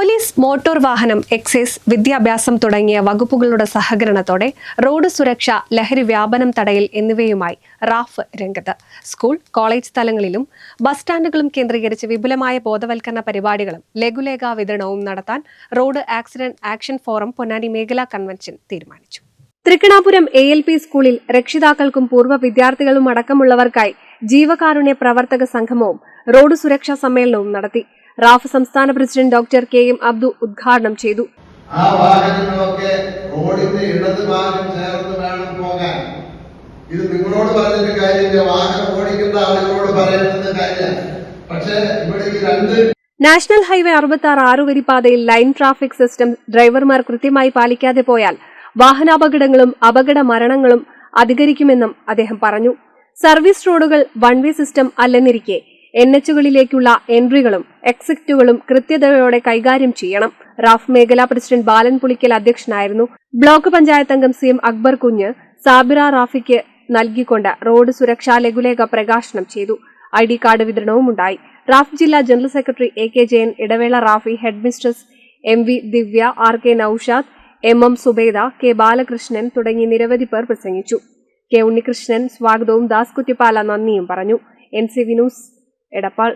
Police motor വാഹനം excise വിദ്യാഭ്യാസം തുടങ്ങിയ വകുപ്പുകളുടെ സഹകരണത്തോടെ റോഡ് സുരക്ഷ ലഹരി വ്യാപനം തടയൽ എന്നിവയുമായി റാഫ് രംഗത്ത്. സ്കൂൾ കോളേജ് തലങ്ങളിലും ബസ് സ്റ്റാൻഡുകളും കേന്ദ്രീകരിച്ച് വിപുലമായ ബോധവൽക്കരണ പരിപാടികളും ലഘുലേഖ വിതരണവും നടത്താൻ road accident action forum Ponnani മേഖലാ കൺവെൻഷൻ തീരുമാനിച്ചു. തൃക്കണാപുരം എ എൽ പി സ്കൂളിൽ രക്ഷിതാക്കൾക്കും പൂർവ വിദ്യാർത്ഥികളും അടക്കമുള്ളവർക്കായി ജീവകാരുണ്യ പ്രവർത്തക സംഗമവും റോഡ് സുരക്ഷാ സമ്മേളനവും നടത്തി. റാഫ് സംസ്ഥാന president doctor K M Abdu ഉദ്ഘാടനം ചെയ്തു. ആ വാഹനങ്ങളൊക്കെ റോഡിന്റെ ഇടത് ഭാഗം ചേർന്ന് വേണം പോകാൻ. ഇത് നിങ്ങളോട് പറഞ്ഞിട്ട് കാര്യമില്ല. വാഹനം ഓടിക്കുന്ന ആളുകളോട് പറയേണ്ടുന്ന കാര്യമാണ്. പക്ഷേ ഇവിടെ ഈ രണ്ട് നാഷണൽ ഹൈവേ അറുപത്തി ആറ് ആറുവരി പാതയിൽ ലൈൻ ട്രാഫിക് സിസ്റ്റം ഡ്രൈവർമാർ കൃത്യമായി പാലിക്കാതെ പോയാൽ വാഹനാപകടങ്ങളും അപകട മരണങ്ങളും അധികരിക്കുമെന്നും അദ്ദേഹം പറഞ്ഞു. സർവീസ് റോഡുകൾ വൺ വേ സിസ്റ്റം അല്ലെന്നിരിക്കെ എൻ എച്ചുകളിലേക്കുള്ള എൻട്രികളും എക്സിറ്റുകളും കൃത്യതയോടെ കൈകാര്യം ചെയ്യണം. റാഫ് മേഖലാ പ്രസിഡന്റ് ബാലൻ പുളിക്കൽ അധ്യക്ഷനായിരുന്നു. ബ്ലോക്ക് പഞ്ചായത്ത് അംഗം സി എം അക്ബർ കുഞ്ഞ് സാബിറ റാഫിക്ക് നൽകിക്കൊണ്ട് റോഡ് സുരക്ഷാ ലഘുലേഖ പ്രകാശനം ചെയ്തു. ഐ ഡി കാർഡ് വിതരണവും ഉണ്ടായി. റാഫ് ജില്ലാ general secretary A K Jayan Idavela Rafi head mistress M V Divya R K Noushad M M Subeda K Balakrishnan തുടങ്ങി നിരവധി പേർ പ്രസംഗിച്ചു. കെ ഉണ്ണികൃഷ്ണൻ സ്വാഗതവും ദാസ് കുറ്റിപ്പാല നന്ദിയും പറഞ്ഞു. N C Vinus era pa